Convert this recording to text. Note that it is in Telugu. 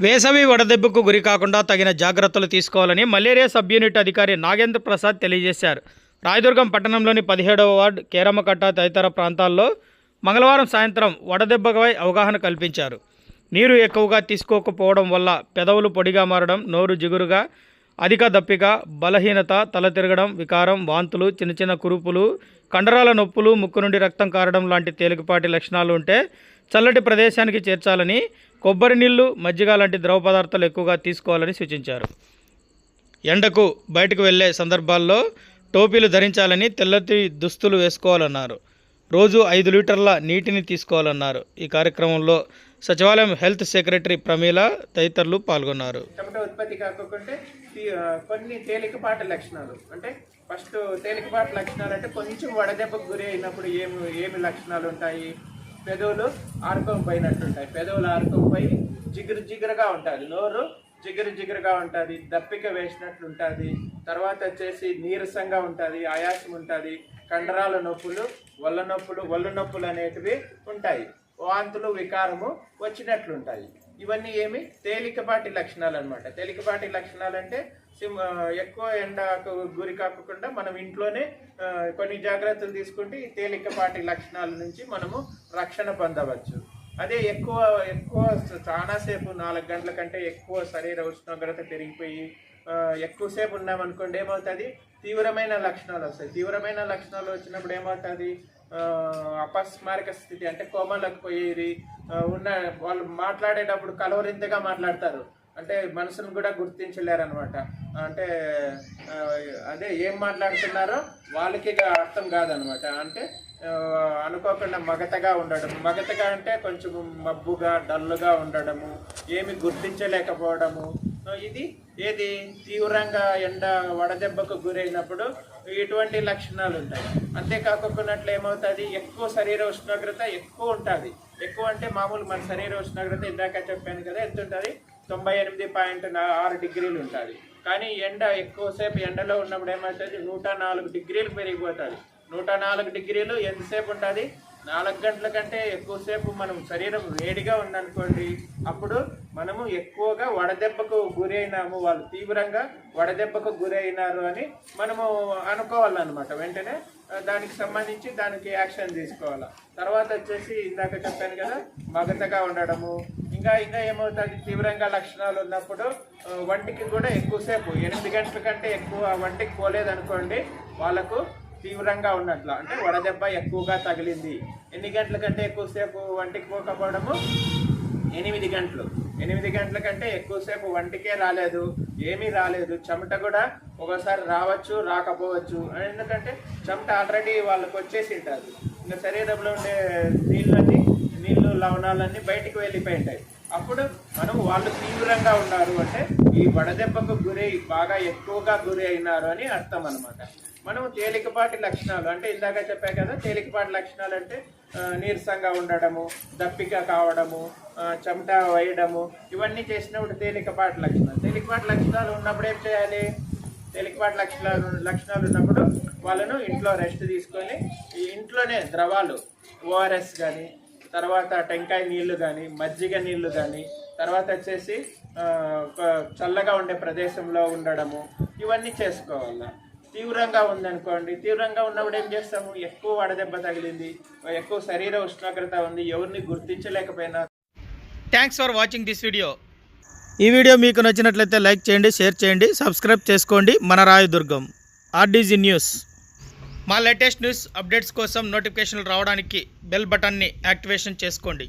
వేసవి వడదెబ్బకు గురి కాకుండా తగిన జాగ్రత్తలు తీసుకోవాలని మలేరియా సబ్ యూనిట్ అధికారి నాగేంద్ర ప్రసాద్ తెలియజేశారు. రాయదుర్గం పట్టణంలోని పదిహేడవ వార్డు కేరమకట్ట తదితర ప్రాంతాల్లో మంగళవారం సాయంత్రం వడదెబ్బపై అవగాహన కల్పించారు. నీరు ఎక్కువగా తీసుకోకపోవడం వల్ల పెదవులు పొడిగా మారడం నోరు జిగురుగా అధిక దప్పిక బలహీనత తల తిరగడం వికారం వాంతులు చిన్న చిన్న కురుపులు కండరాల నొప్పులు ముక్కు నుండి రక్తం కారడం లాంటి తేలికపాటి లక్షణాలు ఉంటే చల్లటి ప్రదేశానికి చేర్చాలని కొబ్బరి నీళ్ళు మజ్జిగ లాంటి ద్రవ పదార్థాలు ఎక్కువగా తీసుకోవాలని సూచించారు. ఎండకు బయటకు వెళ్ళే సందర్భాల్లో టోపీలు ధరించాలని తెల్లటి దుస్తులు వేసుకోవాలన్నారు. రోజు ఐదు లీటర్ల నీటిని తీసుకోవాలన్నారు. ఈ కార్యక్రమంలో సచివాలయం హెల్త్ సెక్రటరీ ప్రమీల తదితరులు పాల్గొన్నారు. ఉత్పత్తి కాకుంటే కొన్ని తేలికపాటి లక్షణాలు. అంటే ఫస్ట్ తేలికపాటి లక్షణాలు అంటే కొంచెం వడదెబ్బకు గురి అయినప్పుడు ఏమి ఏమి లక్షణాలు ఉంటాయి? పెదవులు ఆరుకం పోయినట్టుంటాయి పెదవులు ఆరుకం పోయి జిగురు జిగురుగా ఉంటుంది. నోరు జిగురు జిగురుగా ఉంటుంది. దప్పిక వేసినట్లు ఉంటుంది తర్వాత వచ్చేసి నీరసంగా ఉంటుంది. ఆయాసం ఉంటుంది కండరాల నొప్పులు ఒళ్ళ నొప్పులు ఒళ్ళు నొప్పులు అనేటివి ఉంటాయి. వాంతులు వికారము వచ్చినట్లుంటాయి. ఇవన్నీ ఏమి తేలికపాటి లక్షణాలు అనమాట తేలికపాటి లక్షణాలు అంటే సిమ్ ఎక్కువ ఎండకు గురి కాకుండా మనం ఇంట్లోనే కొన్ని జాగ్రత్తలు తీసుకుంటే ఈ తేలికపాటి లక్షణాల నుంచి మనము రక్షణ పొందవచ్చు. అదే ఎక్కువ ఎక్కువ చాలాసేపు నాలుగు గంటల కంటే ఎక్కువ శరీర ఉష్ణోగ్రత పెరిగిపోయి ఎక్కువసేపు ఉన్నామనుకోండి ఏమవుతుంది? తీవ్రమైన లక్షణాలు వస్తాయి. తీవ్రమైన లక్షణాలు వచ్చినప్పుడు ఏమవుతుంది? అపస్మారక స్థితి అంటే కోమలకు పోయేది. ఉన్న వాళ్ళు మాట్లాడేటప్పుడు కలవరింతగా మాట్లాడతారు. అంటే మనసును కూడా గుర్తించలేరనమాట అంటే అదే ఏం మాట్లాడుతున్నారో వాళ్ళకి అర్థం కాదనమాట అంటే అనుకోకుండా మగతగా ఉండడం. మగతగా అంటే కొంచెం మబ్బుగా డల్లుగా ఉండడము ఏమి గుర్తించలేకపోవడము. ఇది ఏది? తీవ్రంగా ఎండ వడదెబ్బకు గురైనప్పుడు ఇటువంటి లక్షణాలు ఉంటాయి అంతేకాకున్నట్లు ఏమవుతుంది? ఎక్కువ శరీర ఉష్ణోగ్రత ఎక్కువ ఉంటుంది. ఎక్కువ అంటే మామూలు మన శరీర ఉష్ణోగ్రత ఇందాక చెప్పాను కదా ఎంత ఉంటుంది తొంభై ఎనిమిది పాయింట్ ఆరు డిగ్రీలు ఉంటుంది కానీ ఎండ ఎక్కువసేపు ఎండలో ఉన్నప్పుడు ఏమవుతుంది? నూట నాలుగు డిగ్రీలు పెరిగిపోతుంది. నూట నాలుగు డిగ్రీలు ఎంతసేపు ఉంటుంది? నాలుగు గంటల కంటే ఎక్కువసేపు మనం శరీరం వేడిగా ఉందనుకోండి అప్పుడు మనము ఎక్కువగా వడదెబ్బకు గురైనాము వాళ్ళు తీవ్రంగా వడదెబ్బకు గురైనారు అని మనము అనుకోవాలన్నమాట. వెంటనే దానికి సంబంధించి దానికి యాక్షన్ తీసుకోవాలి. తర్వాత వచ్చేసి ఇందాక చెప్పాను కదా మగతగా ఉండడము ఇంకా ఇంకా ఏమవుతుంది? తీవ్రంగా లక్షణాలు ఉన్నప్పుడు వంటికి కూడా ఎక్కువసేపు ఎనిమిది గంటల కంటే ఎక్కువ వంటికి పోలేదనుకోండి వాళ్ళకు తీవ్రంగా ఉన్నట్లు. అంటే వడదెబ్బ ఎక్కువగా తగిలింది. ఎన్ని గంటల కంటే ఎక్కువసేపు వంటికి పోకపోవడము? ఎనిమిది గంటలు. ఎనిమిది గంటల కంటే ఎక్కువసేపు వంటికే రాలేదు. ఏమీ రాలేదు. చెమట కూడా ఒకసారి రావచ్చు రాకపోవచ్చు. ఎందుకంటే చెమట ఆల్రెడీ వాళ్ళకి వచ్చేసి ఉంటుంది ఇంకా శరీరంలో ఉండే నీళ్ళన్నీ నీళ్ళు లవణాలన్నీ బయటికి వెళ్ళిపోయి ఉంటాయి అప్పుడు మనం వాళ్ళు తీవ్రంగా ఉన్నారు అంటే ఈ వడదెబ్బకు గురి బాగా ఎక్కువగా గురి అయినారు అని అర్థం అనమాట మనం తేలికపాటి లక్షణాలు అంటే ఇందాక చెప్పా కదా తేలికపాటి లక్షణాలు అంటే నీరసంగా ఉండడము దప్పిక కావడము చెమట వేయడము ఇవన్నీ చేసినప్పుడు తేలికపాటి లక్షణాలు. తేలికపాటి లక్షణాలు ఉన్నప్పుడు ఏం చేయాలి? తేలికపాటి లక్షణాలు లక్షణాలు ఉన్నప్పుడు వాళ్ళను ఇంట్లో రెస్ట్ తీసుకొని ఇంట్లోనే ద్రవాలు ఓఆర్ఎస్ కానీ తర్వాత టెంకాయ నీళ్ళు కానీ మజ్జిగ నీళ్ళు కానీ తర్వాత వచ్చేసి చల్లగా ఉండే ప్రదేశంలో ఉండడము ఇవన్నీ చేసుకోవాలి? తీవ్రంగా ఉందనుకోండి. తీవ్రంగా ఉన్నప్పుడు ఏం చేస్తాము? ఎక్కువ వడదెబ్బ తగిలింది. ఎక్కువ శరీర ఉష్ణోగ్రత ఉంది. ఎవరిని గుర్తించలేకపోయినా thanks for watching this video ఈ వీడియో మీకు నచ్చినట్లయితే లైక్ చేయండి షేర్ చేయండి సబ్స్క్రైబ్ చేసుకోండి. మన రాయదుర్గం ఆర్డీజీ న్యూస్ మా లేటెస్ట్ న్యూస్ అప్డేట్స్ కోసం నోటిఫికేషన్లు రావడానికి బెల్ బటన్ని యాక్టివేషన్ చేసుకోండి.